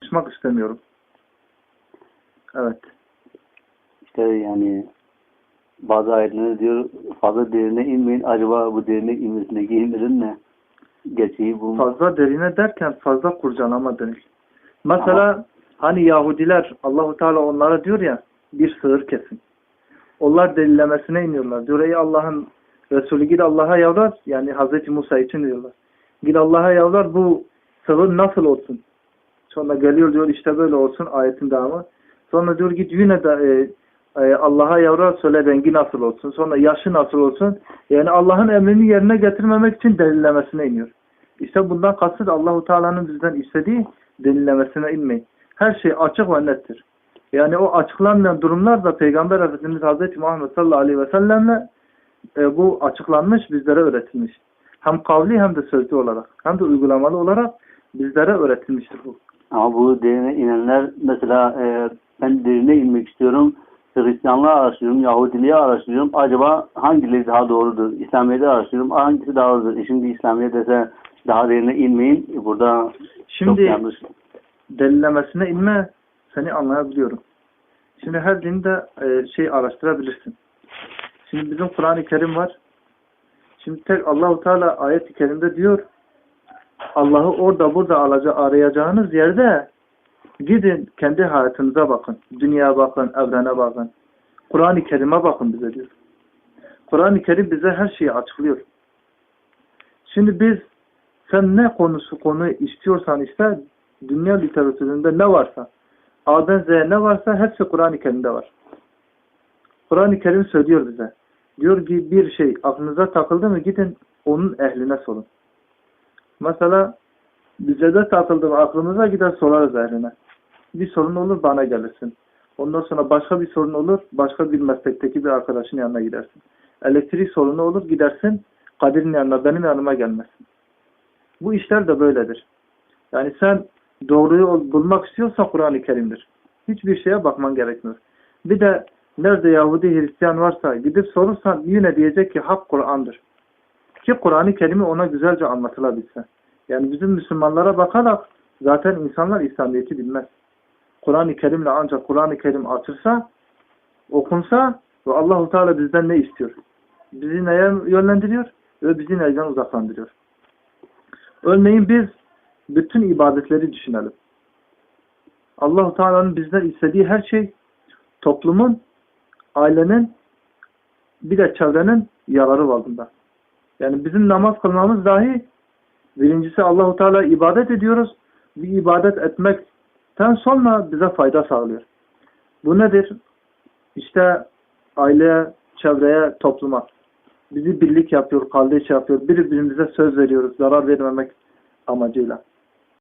Konuşmak istemiyorum. Evet. İşte yani bazı ayetler diyor fazla derine inmeyin. Acaba bu derine inmesindeki hikmetin ne? Gerçeği bu? Fazla derine derken fazla kurcalama. Mesela hani Yahudiler Allahu Teala onlara diyor ya bir sığır kesin. Onlar delillemesine iniyorlar. Diyor ey Allah'ın Resulü git Allah'a yavrar. Yani Hazreti Musa için diyorlar. Git Allah'a yavrar bu sığır nasıl olsun? Sonra geliyor diyor işte böyle olsun ayetin devamı. Sonra diyor git yine de e, e, Allah'a yavrar söyle rengi nasıl olsun. Sonra yaşı nasıl olsun. Yani Allah'ın emrini yerine getirmemek için delillemesine iniyor. İşte bundan kasıt Allahu Teala'nın bizden istediği delillemesine inmeyin. Her şey açık ve nettir. Yani o açıklanmayan durumlar da Peygamber Efendimiz Hazreti Muhammed sallallahu aleyhi ve sellemle e, bu açıklanmış, bizlere öğretilmiş. Hem kavli hem de sözlü olarak, hem de uygulamalı olarak bizlere öğretilmiştir bu. Ama bu derine inenler mesela e, ben derine inmek istiyorum. Hristiyanlığı araştırıyorum, Yahudiliği araştırıyorum. Acaba hangileri daha doğrudur? İslamiyet'i araştırıyorum. Hangisi daha doğrudur? E şimdi İslamiyet dese daha derine inmeyin. E burada Şimdi çok yanlış. delillemesine inme seni anlayabiliyorum. Şimdi her dinde e, şey araştırabilirsin. Şimdi bizim Kur'an-ı Kerim var. Şimdi tek Allahu Teala ayet-i kerimde diyor Allah'ı orada burada alaca arayacağınız yerde gidin kendi hayatınıza bakın. Dünyaya bakın, evrene bakın. Kur'an-ı Kerim'e bakın bize diyor. Kur'an-ı Kerim bize her şeyi açıklıyor. Şimdi biz sen ne konusu konu istiyorsan iste dünya literatüründe ne varsa A'dan Z'ye ne varsa hepsi Kur'an-ı Kerim'de var. Kur'an-ı Kerim söylüyor bize. Diyor ki bir şey aklınıza takıldı mı gidin onun ehline sorun. Mesela bize de takıldı mı aklımıza gider sorarız ehline. Bir sorun olur bana gelirsin. Ondan sonra başka bir sorun olur başka bir meslekteki bir arkadaşın yanına gidersin. Elektrik sorunu olur gidersin Kadir'in yanına benim yanıma gelmezsin. Bu işler de böyledir. Yani sen doğruyu bulmak istiyorsan Kur'an-ı Kerim'dir. Hiçbir şeye bakman gerekmiyor. Bir de nerede Yahudi Hristiyan varsa gidip sorursan yine diyecek ki hak Kur'an'dır. Ki Kur'an-ı Kerim'i ona güzelce anlatılabilse. Yani bizim Müslümanlara bakarak zaten insanlar İslamiyet'i bilmez. Kur'an-ı Kerim'le ancak Kur'an-ı Kerim açılsa, okunsa ve Allahu Teala bizden ne istiyor? Bizi neye yönlendiriyor ve bizi neyden uzaklandırıyor? Örneğin biz bütün ibadetleri düşünelim. Allahu Teala'nın bizden istediği her şey toplumun, ailenin bir de çevrenin yararı vardığında. Yani bizim namaz kılmamız dahi birincisi Allahu Teala ibadet ediyoruz. Bir ibadet etmekten sonra bize fayda sağlıyor. Bu nedir? İşte aileye, çevreye, topluma. Bizi birlik yapıyor, kardeş yapıyor. Birbirimize söz veriyoruz zarar vermemek amacıyla.